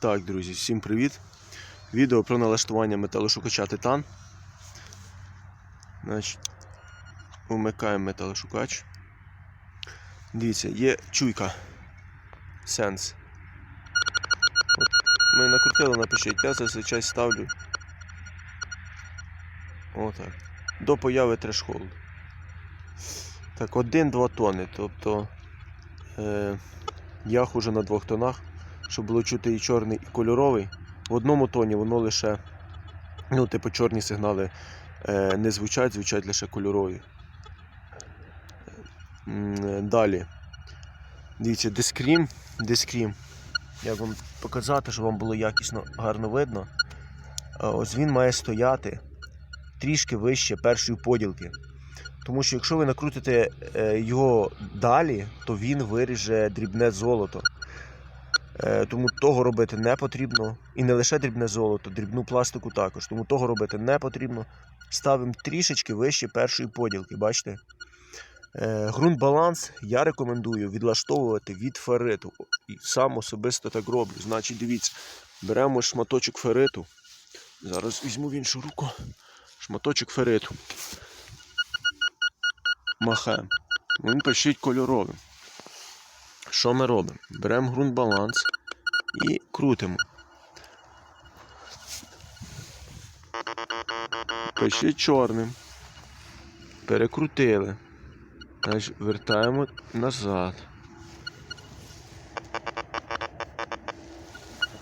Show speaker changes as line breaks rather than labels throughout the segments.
Так, друзі, всім привіт. Відео про налаштування металошукача Титан. Значить, Вмикаємо металошукач. Дивіться, є чуйка. Сенс. От ми накрутили, напишіть, я зазвичай ставлю. Отак. До появи трешхолду. Так, 1-2 тони. Тобто е, я хожу на двох тонах, щоб було чути і чорний, і кольоровий. В одному тоні воно лише, ну, типу, чорні сигнали е, не звучать, звучать лише кольорові. Далі. Дивіться, дискрім, дискрім. Як вам показати, щоб вам було якісно гарно видно. Ось він має стояти трішки вище першої поділки. Тому що якщо ви накрутите е, його далі, то він виріже дрібне золото. Е, Тому того робити не потрібно. І не лише дрібне золото, дрібну пластику також. Тому того робити не потрібно. Ставимо трішечки вище першої поділки. Бачите? Е, Ґрунт баланс я рекомендую відлаштовувати від фериту. Сам особисто так роблю. Значить, дивіться, беремо шматочок фериту. Зараз візьму в іншу руку шматочок фериту. Махаємо. Він пишіть кольоровим. Що ми робимо? Беремо ґрунт баланс і крутимо. Пишіть чорним. Перекрутили. Значить, вертаємо назад.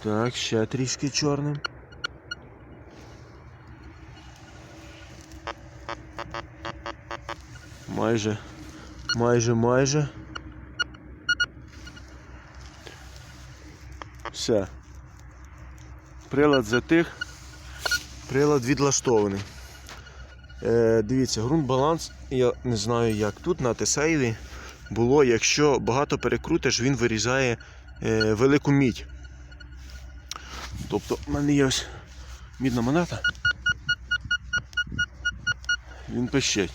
Так, ще трішки чорним. Майже, майже, майже. Все. Прилад затих. Прилад відлаштований. Е, дивіться, ґрунт баланс, я не знаю як. Тут на Тесеєві було, якщо багато перекрутиш, він вирізає е, велику мідь. Тобто в мене є ось мідна монета. Він пищить.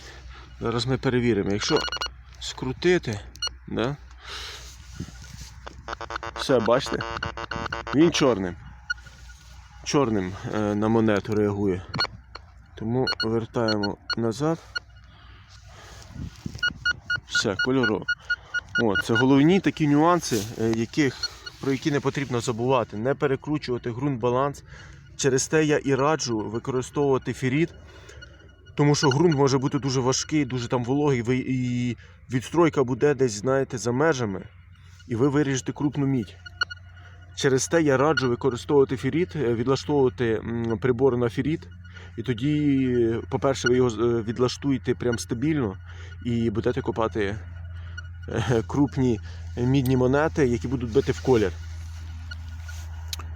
Зараз ми перевіримо. Якщо скрутити, да? все, бачите? Він чорним. Чорним е, на монету реагує. Тому вертаємо назад. Все, кольорово. О, це головні такі нюанси, е, яких, про які не потрібно забувати. Не перекручувати ґрунт баланс. Через те я і раджу використовувати феріт. Тому що ґрунт може бути дуже важкий, дуже там вологий, і відстройка буде десь, знаєте, за межами, і ви виріжете крупну мідь. Через те я раджу використовувати феріт, е, відлаштовувати прибор на феріт. І тоді, по-перше, ви його е, відлаштуєте прям стабільно і будете копати е, крупні мідні монети, які будуть бити в колір.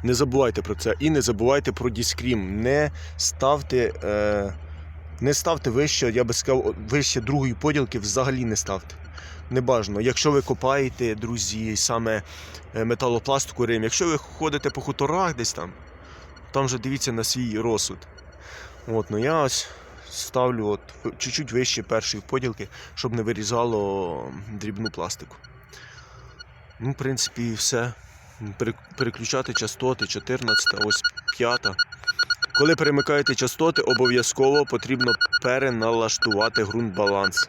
Не забувайте про це. І не забувайте про діскрім. Не ставте. Е, не ставте вище, я би сказав, вище другої поділки взагалі не ставте. Не бажано. Якщо ви копаєте, друзі, саме е, металопластику Рим, якщо ви ходите по хуторах десь там, там вже дивіться на свій розсуд. От, ну я ось ставлю от, чуть-чуть вище першої поділки, щоб не вирізало дрібну пластику. Ну, в принципі, все. Переключати частоти 14, ось 5. Коли перемикаєте частоти, обов'язково потрібно переналаштувати ґрунт баланс.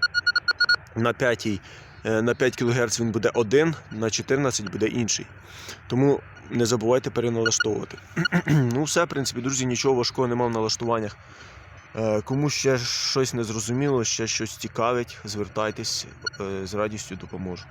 На 5, е, на 5 кГц він буде один, на 14 буде інший. Тому не забувайте переналаштовувати. ну, все, в принципі, друзі, нічого важкого немає в налаштуваннях. Е, Кому ще щось не зрозуміло, ще щось цікавить, звертайтесь, е, з радістю допоможу.